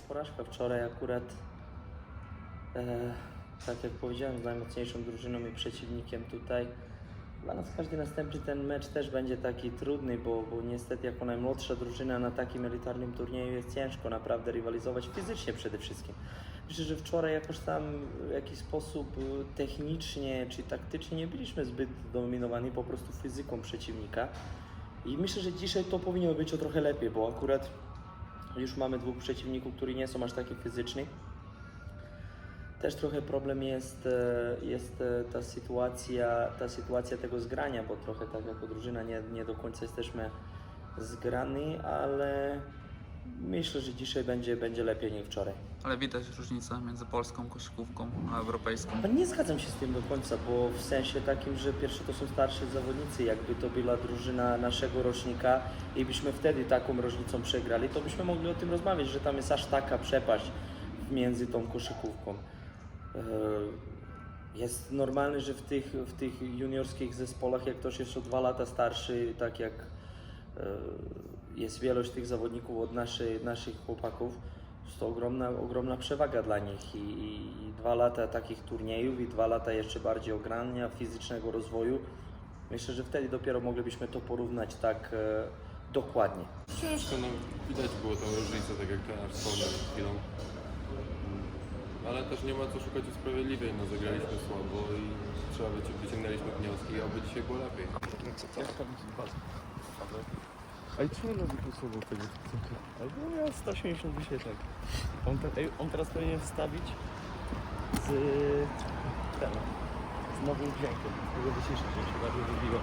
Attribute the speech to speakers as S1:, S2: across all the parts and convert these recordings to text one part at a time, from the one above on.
S1: porażka wczoraj akurat. E, tak jak powiedziałem, z najmocniejszą drużyną i przeciwnikiem tutaj. Dla nas każdy następny ten mecz też będzie taki trudny, bo, bo niestety jako najmłodsza drużyna na takim elitarnym turnieju jest ciężko naprawdę rywalizować fizycznie przede wszystkim. Myślę, że wczoraj jakoś tam w jakiś sposób y, technicznie czy taktycznie nie byliśmy zbyt dominowani po prostu fizyką przeciwnika. I myślę, że dzisiaj to powinno być o trochę lepiej, bo akurat już mamy dwóch przeciwników, którzy nie są aż taki fizyczni. Też trochę problem jest, e, jest e, ta sytuacja, ta sytuacja tego zgrania, bo trochę tak jako drużyna nie, nie do końca jesteśmy zgrani, ale myślę, że dzisiaj będzie, będzie lepiej niż wczoraj.
S2: Ale widać różnicę między polską koszykówką a europejską.
S1: Nie zgadzam się z tym do końca, bo w sensie takim, że pierwsze to są starsi zawodnicy, jakby to była drużyna naszego rocznika i byśmy wtedy taką różnicą przegrali, to byśmy mogli o tym rozmawiać, że tam jest aż taka przepaść między tą koszykówką. E, Jest normalne, że w tych, w tych juniorskich zespołach, jak ktoś jest o dwa lata starszy, tak jak e, jest wielość tych zawodników od naszej, naszych chłopaków, jest to ogromna, ogromna przewaga dla nich I, i, i dwa lata takich turniejów i dwa lata jeszcze bardziej ogrania, fizycznego rozwoju. Myślę, że wtedy dopiero moglibyśmy to porównać tak e, dokładnie.
S3: Ciężko, no widać było tą różnicę, tak jak trener wspomniał przed chwilą. Ale też nie ma co szukać usprawiedliwień, no zagraliśmy słabo i trzeba wyci- wyciągnęliśmy wnioski, aby dzisiaj było lepiej.
S4: A i czemu robi to słowo tego TikToka? Albo miał 180 wyświetleń. On, te, ej, on teraz powinien wstawić z ten, z nowym dźwiękiem. Tego wyciszyć, żeby się bardziej wybiło.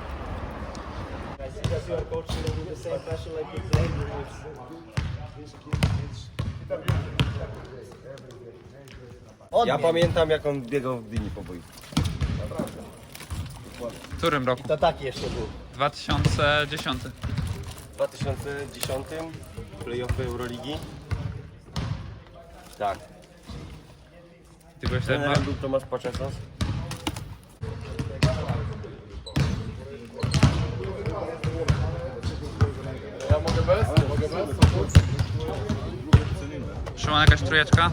S5: Ja pamiętam jak on biegał w dyni po boisku.
S2: W którym roku?
S4: To taki jeszcze był.
S2: 2010.
S5: W 2010 playoffy Euroligi. Tak.
S2: Ty byłeś wtedy
S5: Trenerem był Tomasz Paczesos.
S2: Szymon, jakaś trójeczka?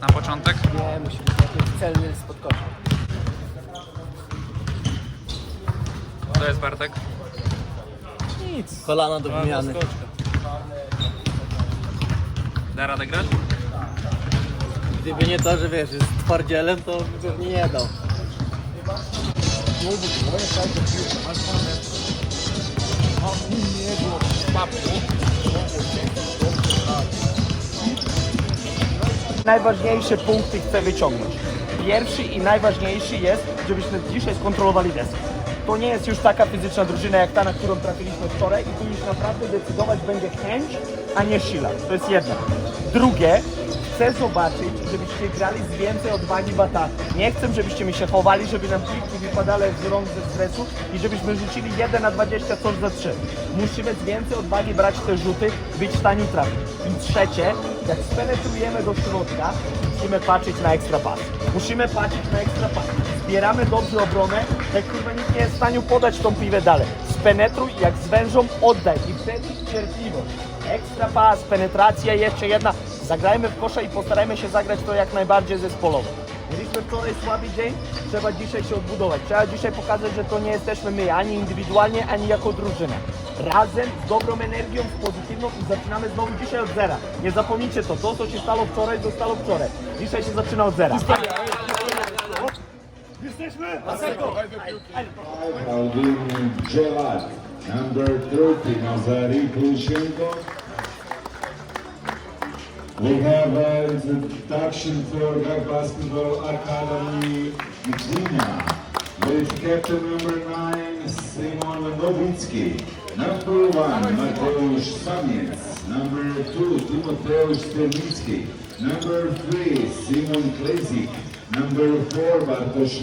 S2: Na początek?
S4: Nie, musi być taki celny spod kosza.
S2: To jest Bartek.
S4: Nic. Kolana do wymiany.
S2: Da radę grać?
S4: Gdyby nie to, że wiesz, jest twardzielem, to by pewnie nie dał.
S6: najważniejsze punkty chcę wyciągnąć. Pierwszy i najważniejszy jest, żebyśmy dzisiaj skontrolowali deskę. To nie jest już taka fizyczna drużyna jak ta, na którą trafiliśmy wczoraj i tu już naprawdę decydować będzie chęć, a nie siła. To jest jedno. Drugie, chcę zobaczyć, żebyście grali z więcej odwagi w. Nie chcę, żebyście mi się chowali, żeby nam piłki wypadały z rąk ze stresu i żebyśmy rzucili 1 na 20 coś za 3. Musimy z więcej odwagi brać te rzuty, być w stanie trafić. I trzecie, jak spenetrujemy do środka, musimy patrzeć na ekstra pas. Musimy patrzeć na ekstra pas. Zbieramy dobrze obronę, jak kurwa nikt nie jest w stanie podać tą piłę dalej. Spenetruj, jak zwężą, oddaj. I wtedy cierpliwość. Ekstra pas, penetracja, jeszcze jedna. Zagrajmy w kosza i postarajmy się zagrać to jak najbardziej zespołowo. Mieliśmy wczoraj słaby dzień, trzeba dzisiaj się odbudować. Trzeba dzisiaj pokazać, że to nie jesteśmy my, ani indywidualnie, ani jako drużyna. Razem, z dobrą energią, z pozytywną i zaczynamy znowu dzisiaj od zera. Nie zapomnijcie to, to co się stało wczoraj, zostało wczoraj. Dzisiaj się zaczyna od zera.
S7: Alvin Jelak, number 30, Nazari Plushenko. We have an introduction for the Basketball Academy Gdynia with captain number 9, Simon Nowicki. Number 1, Mateusz Samiec. Number 2, Timoteusz Sternicki. Number 3, Simon Klezik. Number 4, Bartosz.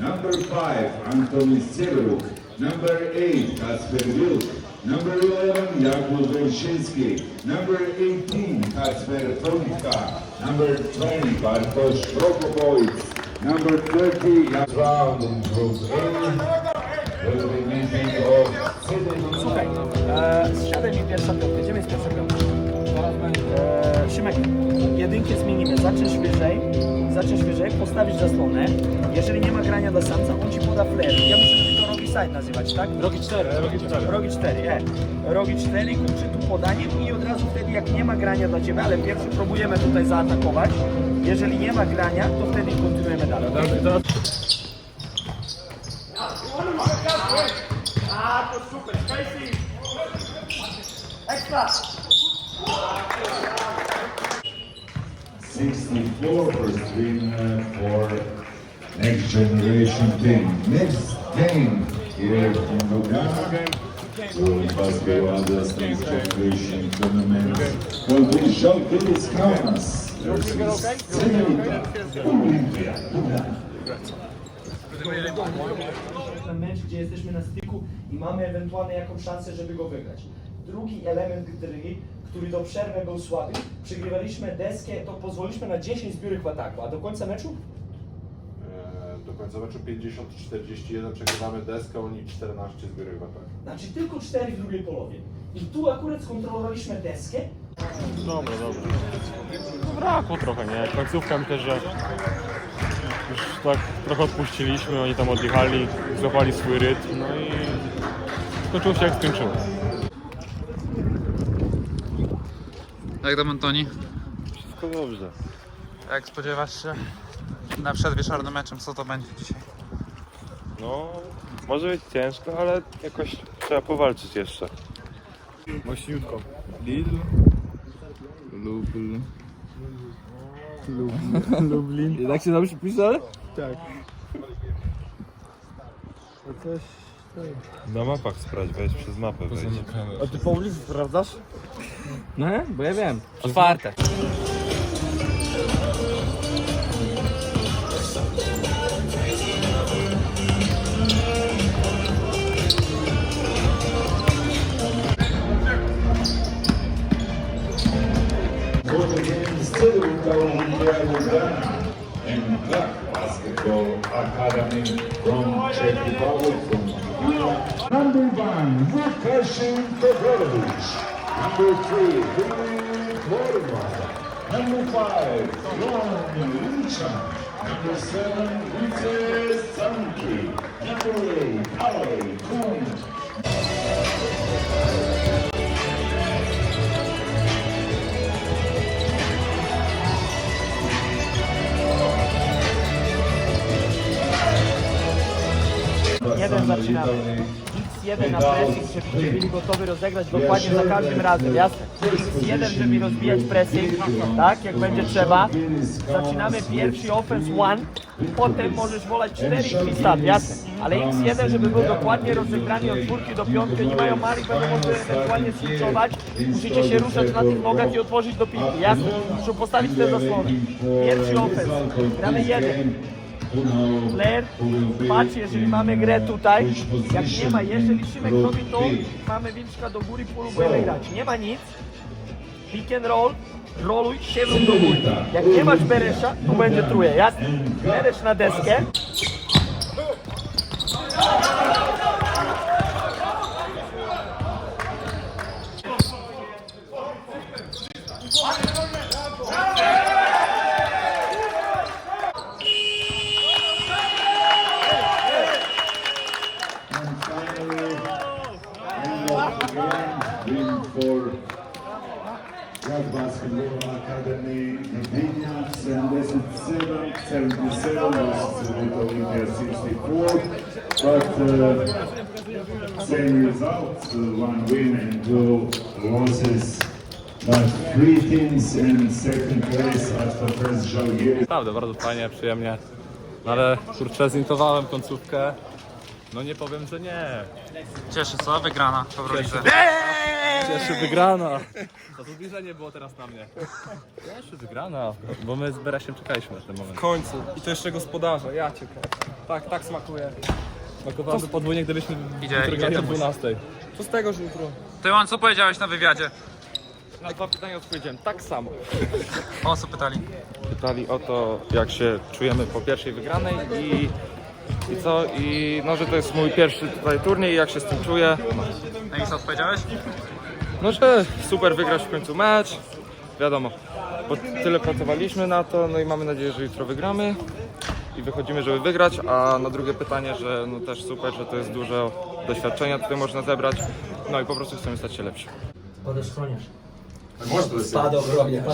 S7: Number 5, Antoni Severuk. Number 8, Kasper Wilk. Number 11, Jakub Welszyński. Number 18, Kasper Tomka. Number 20, Bartosz Prokopowicz. Number 30, Jan Round in Group A. Will be meeting of.
S6: Eee, zsiadaj mi pierwsza piątka. Gdzie jest pierwsza piątka? Szymek, momencie zmienimy, zaczniesz wyżej, zaczniesz wyżej, postawisz zasłonę. Jeżeli nie ma grania dla samca, on ci poda flare. Ja myślę, że to rogi side nazywać, tak? Rogi 4, rogi 4. Rogi 4, e. Rogi 4, kończy tu podaniem i od razu wtedy jak nie ma grania dla ciebie, ale pierwszy próbujemy tutaj zaatakować. Jeżeli nie ma grania, to wtedy kontynuujemy dalej. okej? A, to super, spacing! Ekstra!
S7: 64 first win uh, for next generation team. Next game here from Lugano. Basketball Adults Next Generation Tournament will be Žalgiris Kaunas versus Zenita Olimpia Lugano.
S6: mecz, gdzie jesteśmy na styku i mamy ewentualnie jakąś szansę, żeby go wygrać. Drugi element gry, który do przerwy był słaby, przegrywaliśmy deskę, to pozwoliliśmy na 10 zbiórek w ataku, a do końca meczu
S8: E, Do końca meczu 50-41 przegrywamy deskę, oni 14 zbiórek w ataku.
S6: Znaczy tylko 4 w drugiej połowie. I tu akurat skontrolowaliśmy deskę.
S4: Dobra, dobra. No brakło trochę, nie? Końcówka myślę, że już tak trochę odpuściliśmy, oni tam odjechali, złapali swój rytm, no i skończyło się jak skończyło.
S2: Jak tam Antoni?
S4: Wszystko dobrze.
S2: Jak spodziewasz się na przed wieczornym meczem, co to będzie dzisiaj?
S9: No, może być ciężko, ale jakoś trzeba powalczyć jeszcze.
S4: Mościutko. Lidl. Lublin. Lublin. Lublin. Tak się dobrze pisze? Tak.
S9: Na mapach sprawdź, weź przez mapę wejść.
S4: A ty Paulis sprawdzasz?
S5: No, bo ja wiem. Otwarte.
S7: Number one, Vukasin Todorovic. Number three, Filip Vorma. Number five, Ron Lichan. Number seven, Vice Sanki. Number eight, Ale Kuhn.
S6: Zaczynamy. X1 na pressing, żebyście byli gotowi rozegrać dokładnie za każdym razem, jasne? X1, żeby rozbijać pressing, tak, jak będzie trzeba. Zaczynamy pierwszy offense one, potem możesz wolać 4 i start, jasne? Ale X1, żeby był dokładnie rozegrany od czwórki do piątki, oni mają mali, będą mogli ewentualnie switchować, musicie się ruszać na tych nogach i otworzyć do piłki, jasne? Muszą postawić te zasłony. Pierwszy offense, gramy jeden. Flair, patrz, jeżeli mamy grę tutaj, jak nie ma, jeżeli Szymek robi to, mamy Wilczka do góry, próbujemy grać. Nie ma nic, pick and roll, roluj, siewrą do góry. Jak nie masz Beresza, to będzie truje, jasne? Beresz na deskę.
S7: And finally, end of the game, win for Black Basketball Academy, Gdynia 77, 77 versus Zenit Olympia 64. But uh, same results, uh, one win and two losses. But three teams in second place after first Žalgiris.
S9: Naprawdę, bardzo fajnie, przyjemnie. No ale kurczę, zintowałem końcówkę. No nie powiem, że nie.
S2: Cieszy co? Wygrana w Eurolidze.
S9: Cieszy wygrana. To zbliżenie było teraz na mnie. Cieszy wygrana, bo my z Beresiem czekaliśmy na ten moment.
S5: W końcu. I to jeszcze gospodarze, ja cię. Tak, tak smakuje.
S9: Smakowałoby podwójnie, gdybyśmy
S2: Idzie-
S9: jutro
S2: idzie
S9: o
S2: komuś.
S9: 12.
S5: Co z tego, że jutro?
S2: Tyłan, co powiedziałeś na wywiadzie?
S5: Na dwa pytania odpowiedziałem tak samo.
S2: O co pytali?
S9: Pytali o to, jak się czujemy po pierwszej wygranej i, i co? I no, że to jest mój pierwszy tutaj turniej, jak się z tym czuję.
S2: No i co odpowiedziałeś?
S9: No, że super wygrać w końcu mecz, wiadomo, bo tyle pracowaliśmy na to, no i mamy nadzieję, że jutro wygramy i wychodzimy, żeby wygrać, a na drugie pytanie, że no też super, że to jest dużo doświadczenia tutaj można zebrać, no i po prostu chcemy stać się lepsi.
S1: Podeszchroniarz.
S8: Można to jest.
S5: Spadochroniarz.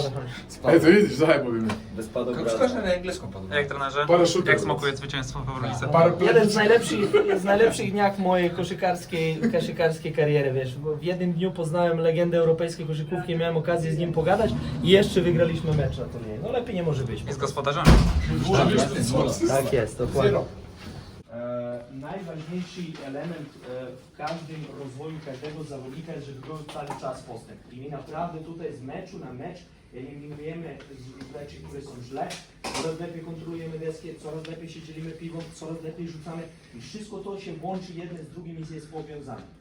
S8: Ej, to widzisz, dawaj mówimy.
S5: Bez spadochroniarza.
S2: Jak trenerze?
S8: Parachuter.
S2: Jak smakuje zwycięstwo w Eurolidze?
S8: Parę
S1: Jeden z najlepszych, z najlepszych dniach mojej koszykarskiej, koszykarskiej kariery, wiesz, bo w jednym dniu poznałem legendę europejskiej koszykówki, miałem okazję z nim pogadać i jeszcze wygraliśmy mecz na turnieju. No lepiej nie może być.
S2: I z gospodarzami.
S1: Tak jest, dokładnie.
S6: Najważniejszy element e, w każdym rozwoju każdego zawodnika jest, żeby był cały czas postęp. I my naprawdę tutaj z meczu na mecz eliminujemy rzeczy, które są źle, coraz lepiej kontrolujemy deskę, coraz lepiej się dzielimy piwą, coraz lepiej rzucamy i wszystko to się łączy jedne z drugim i jest powiązane.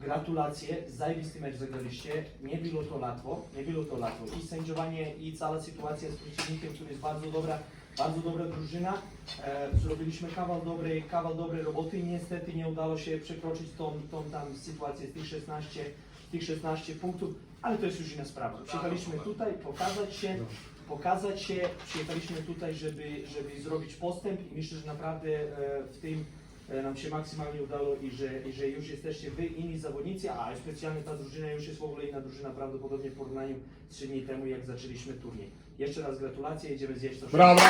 S6: Gratulacje, zajebisty mecz zagraliście, nie było to łatwo, nie było to łatwo. I sędziowanie, i cała sytuacja z przeciwnikiem, który jest bardzo dobra, bardzo dobra drużyna. E, zrobiliśmy kawał dobrej, kawał dobrej roboty i niestety nie udało się przekroczyć tą, tą tam sytuację z tych 16, tych 16 punktów, ale to jest już inna sprawa. Przyjechaliśmy tutaj pokazać się, pokazać się, przyjechaliśmy tutaj, żeby, żeby zrobić postęp i myślę, że naprawdę e, w tym nam się maksymalnie udało i że, i że już jesteście wy inni zawodnicy, a specjalnie ta drużyna już jest w ogóle inna drużyna prawdopodobnie w porównaniu z 3 dni temu, jak zaczęliśmy turniej. Jeszcze raz gratulacje, idziemy zjeść to
S8: Brawo!